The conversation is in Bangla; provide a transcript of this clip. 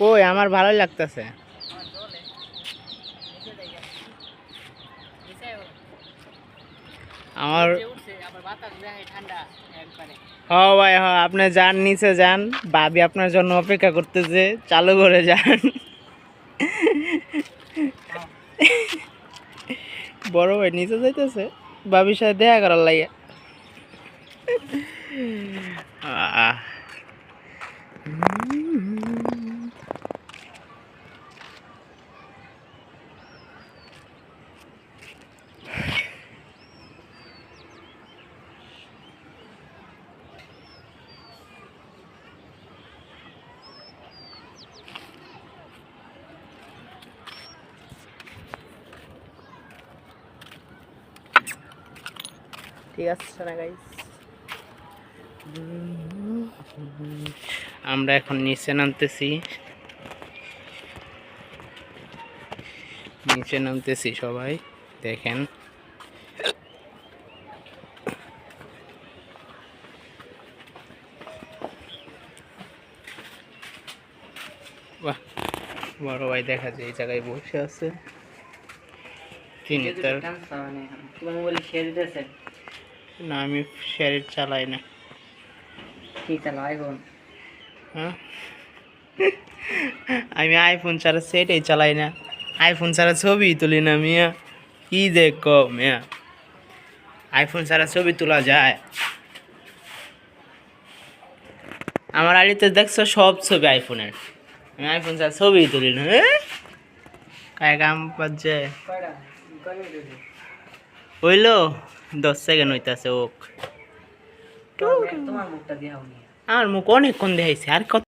কই, আমার ভালোই লাগতেছে। আমার হ ভাই হ আপনি যান, নিচে যান। ভাবি আপনার জন্য অপেক্ষা করতেছে, চালু করে যান। বড় ভাই নিচে যাইতেছে, ভাবির সাথে দেখা করার লাগে। ঠিক আছে না গাইস আমরা এখন নিচে নামতেছি। নিচে নামতেছি সবাই দেখেন। বাহ বড় ভাই দেখা যায় এই জায়গায় বসে আছে। তিনি তার দিতেছে। না আমি শেয়ারের চালাই না। কি এখন? হ্যাঁ আমি আইফোন ছাড়া সেটাই চালাই না। আইফোন ছাড়া ছবি তুলি না মিয়া। কি দেখো মিয়া? আইফোন ছাড়া ছবি তোলা যায়। আমার আড়িতে দেখছ সব ছবি আইফোনের আমি আইফোন ছাড়া ছবি তুলি না? কায় কাম পাচ্ছে? হইল, দশ সেকেন্ড হইতাছে, ওক। তোমার মুখটা দিয়া আমার মুখ অনেকক্ষণ দেখাইছে আর কত